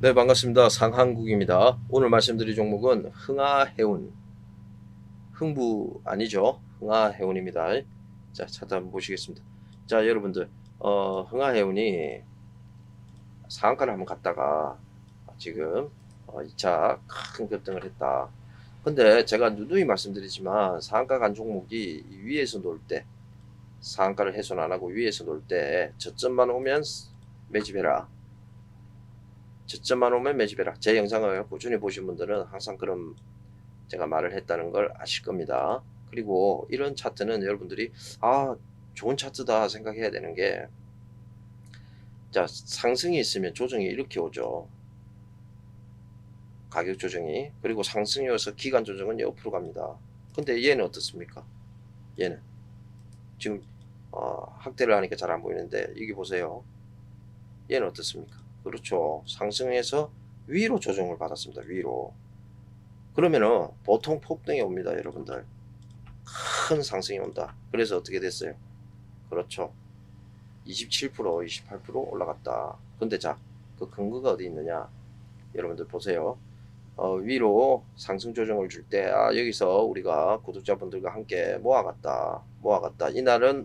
네 반갑습니다. 상한국입니다. 오늘 말씀드릴 종목은 흥하해운 흥부 아니죠? 흥하해운입니다. 자 차트 한번 보시겠습니다. 자 여러분들 어, 흥하해운이 상한가를 한번 갔다가 지금 어, 2차 큰 급등을 했다. 근데 제가 누누이 말씀드리지만 상한가 간 종목이 이 위에서 놀 때 상한가를 훼손 안 하고 위에서 놀 때 저점만 오면 매집해라 저점만 오면 매집해라. 제 영상을 꾸준히 보신 분들은 항상 그런 제가 말을 했다는 걸 아실 겁니다. 그리고 이런 차트는 여러분들이 아 좋은 차트다 생각해야 되는 게 자, 상승이 있으면 조정이 이렇게 오죠. 가격 조정이. 그리고 상승이 어서 기간 조정은 옆으로 갑니다. 근데 얘는 어떻습니까? 얘는. 지금, 어, 확대를 하니까 잘 안 보이는데, 여기 보세요. 얘는 어떻습니까? 그렇죠. 상승해서 위로 조정을 받았습니다. 위로. 그러면은 보통 폭등이 옵니다. 여러분들. 큰 상승이 온다. 그래서 어떻게 됐어요? 그렇죠. 27%, 28% 올라갔다. 근데 자, 그 근거가 어디 있느냐? 여러분들 보세요. 어, 위로 상승 조정을 줄 때, 아, 여기서 우리가 구독자분들과 함께 모아갔다. 모아갔다. 이날은,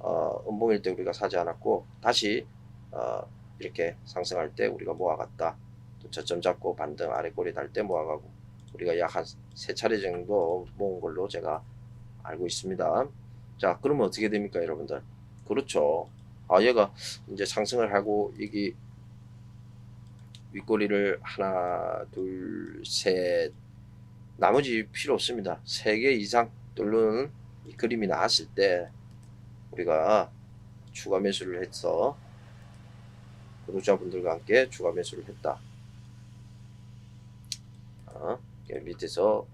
어, 음봉일 때 우리가 사지 않았고, 다시, 어, 이렇게 상승할 때 우리가 모아갔다. 또 저점 잡고 반등 아래 꼬리 달 때 모아가고, 우리가 약 한 세 차례 정도 모은 걸로 제가 알고 있습니다. 자, 그러면 어떻게 됩니까, 여러분들? 그렇죠. 아, 얘가 이제 상승을 하고, 여기 윗꼬리를 하나, 둘, 셋, 나머지 필요 없습니다. 세 개 이상 뚫는 이 그림이 나왔을 때, 우리가 추가 매수를 해서 구독자분들과 함께 추가 매수를 했다. 어, 여기 밑에서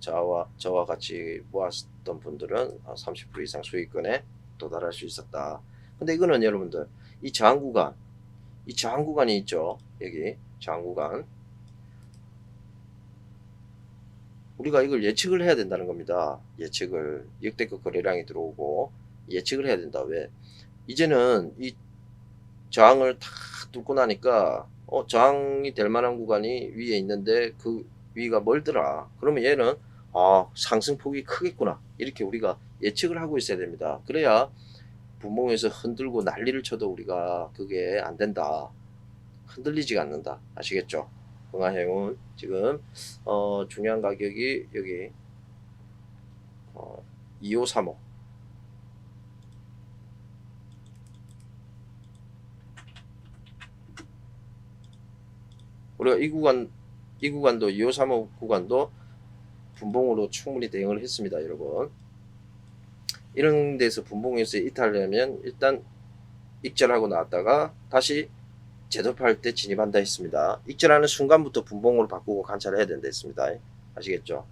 저와, 저와 같이 모았던 분들은 30% 이상 수익권에 도달할 수 있었다. 근데 이거는 여러분들, 이 저항 구간, 이 저항 구간이 있죠. 여기, 저항 구간. 우리가 이걸 예측을 해야 된다는 겁니다. 예측을. 역대급 거래량이 들어오고, 예측을 해야 된다. 왜? 이제는 이 저항을 다 뚫고 나니까, 어, 저항이 될 만한 구간이 위에 있는데 그 위가 멀더라. 그러면 얘는 아, 상승폭이 크겠구나. 이렇게 우리가 예측을 하고 있어야 됩니다. 그래야 분봉에서 흔들고 난리를 쳐도 우리가 그게 안 된다. 흔들리지가 않는다. 아시겠죠? 흥하해운 지금 어, 중요한 가격이 여기 어, 2535 우리가 이 구간 이 구간도 2535 구간도 분봉으로 충분히 대응을 했습니다, 여러분. 이런 데서 분봉에서 이탈하려면 일단 익절하고 나왔다가 다시 재도파할 때 진입한다 했습니다. 익절하는 순간부터 분봉으로 바꾸고 관찰을 해야 된다 했습니다. 아시겠죠?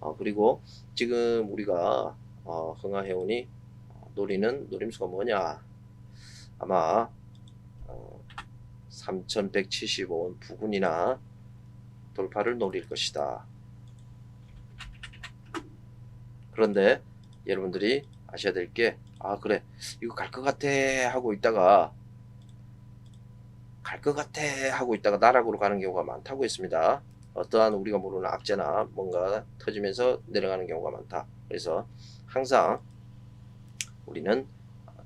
어, 그리고 지금 우리가 어, 흥하해운이 노리는 노림수가 뭐냐? 아마 어, 3175원 부근이나 돌파를 노릴 것이다. 그런데 여러분들이 아셔야 될 게, 아, 그래, 이거 갈 것 같아 하고 있다가, 갈 것 같아 하고 있다가 나락으로 가는 경우가 많다고 했습니다. 어떠한 우리가 모르는 악재나 뭔가 터지면서 내려가는 경우가 많다. 그래서 항상 우리는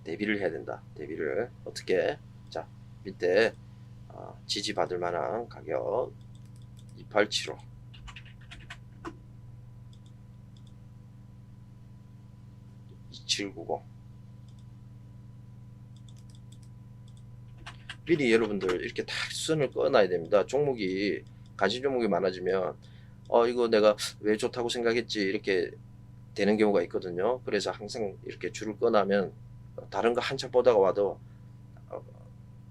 대비를 해야 된다. 대비를 어떻게? 자, 밑에 어, 지지받을 만한 가격 2875 2790 미리 여러분들 이렇게 다 수선을 꺼놔야 됩니다. 종목이 관심 종목이 많아지면 어 이거 내가 왜 좋다고 생각했지 이렇게 되는 경우가 있거든요. 그래서 항상 이렇게 줄을 꺼놔면 다른 거 한참 보다가 와도 어,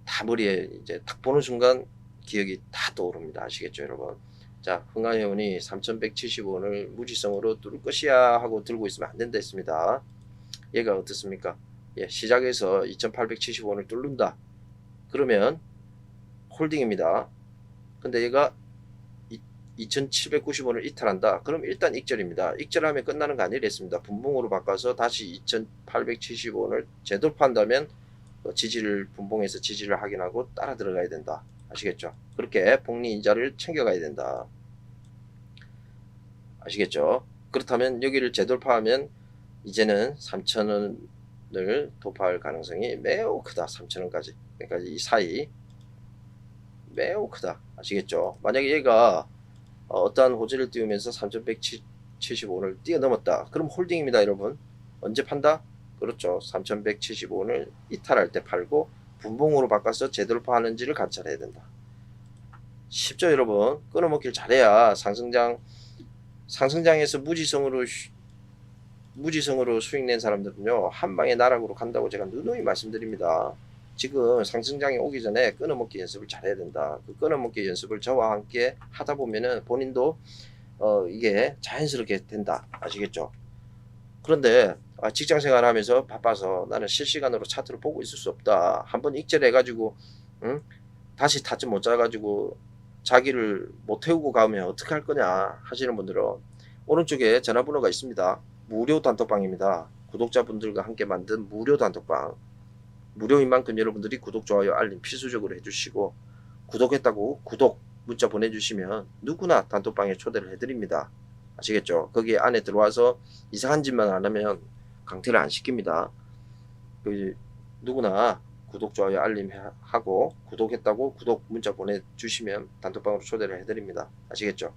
다 머리에 이제 딱 보는 순간 기억이 다 떠오릅니다. 아시겠죠, 여러분? 자, 흥하해운이 3,170원을 무지성으로 뚫을 것이야 하고 들고 있으면 안 된다 했습니다. 얘가 어떻습니까? 예, 시작에서 2,870원을 뚫는다. 그러면 홀딩입니다. 근데 얘가 2,790원을 이탈한다. 그럼 일단 익절입니다. 익절하면 끝나는 거 아니랬습니다. 분봉으로 바꿔서 다시 2,870원을 재돌파한다면 어, 지지를 분봉에서 지지를 확인하고 따라 들어가야 된다. 아시겠죠? 그렇게 복리 이자를 챙겨가야 된다. 아시겠죠? 그렇다면 여기를 재돌파하면 이제는 3,000원을 도파할 가능성이 매우 크다. 3,000원까지. 그러니까 이 사이 매우 크다. 아시겠죠? 만약에 얘가 어, 어떠한 호재를 띄우면서 3,175원을 뛰어넘었다. 그럼 홀딩입니다, 여러분. 언제 판다? 그렇죠. 3,175원을 이탈할 때 팔고 분봉으로 바꿔서 재돌파하는지를 관찰해야 된다. 쉽죠, 여러분. 끊어먹기를 잘해야 상승장 상승장에서 무지성으로 쉬- 무지성으로 수익 낸 사람들은요 한 방에 나락으로 간다고 제가 누누이 말씀드립니다. 지금 상승장이 오기 전에 끊어먹기 연습을 잘해야 된다. 그 끊어먹기 연습을 저와 함께 하다 보면은 본인도 어 이게 자연스럽게 된다. 아시겠죠? 그런데 아, 직장 생활하면서 바빠서 나는 실시간으로 차트를 보고 있을 수 없다. 한번 익절해가지고 응? 다시 타점 못 짜가지고 자기를 못 태우고 가면 어떻게 할 거냐 하시는 분들은 오른쪽에 전화번호가 있습니다. 무료 단톡방입니다. 구독자분들과 함께 만든 무료 단톡방. 무료인 만큼 여러분들이 구독, 좋아요, 알림 필수적으로 해주시고 구독했다고 구독 문자 보내주시면 누구나 단톡방에 초대를 해드립니다. 아시겠죠? 거기 안에 들어와서 이상한 짓만 안 하면 강퇴를 안 시킵니다. 그 누구나 구독, 좋아요, 알림 해- 하고 구독했다고 구독 문자 보내주시면 단톡방으로 초대를 해드립니다. 아시겠죠?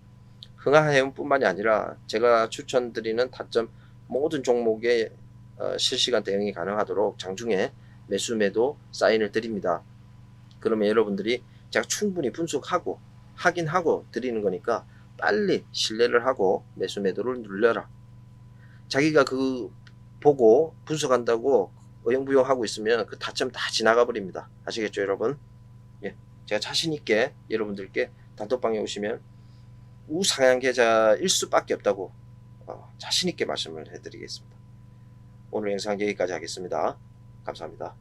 흥하해운뿐만이 아니라 제가 추천드리는 타점 모든 종목에 어, 실시간 대응이 가능하도록 장중에 매수 매도 사인을 드립니다. 그러면 여러분들이 제가 충분히 분석하고 확인하고 드리는 거니까 빨리 신뢰를 하고 매수 매도를 눌려라. 자기가 그 보고 분석한다고 어영부영 하고 있으면 그 타점 다 지나가 버립니다. 아시겠죠, 여러분? 예, 제가 자신 있게 여러분들께 단톡방에 오시면 우상향 계좌일 수밖에 없다고 어, 자신 있게 말씀을 해드리겠습니다. 오늘 영상 여기까지 하겠습니다. 감사합니다.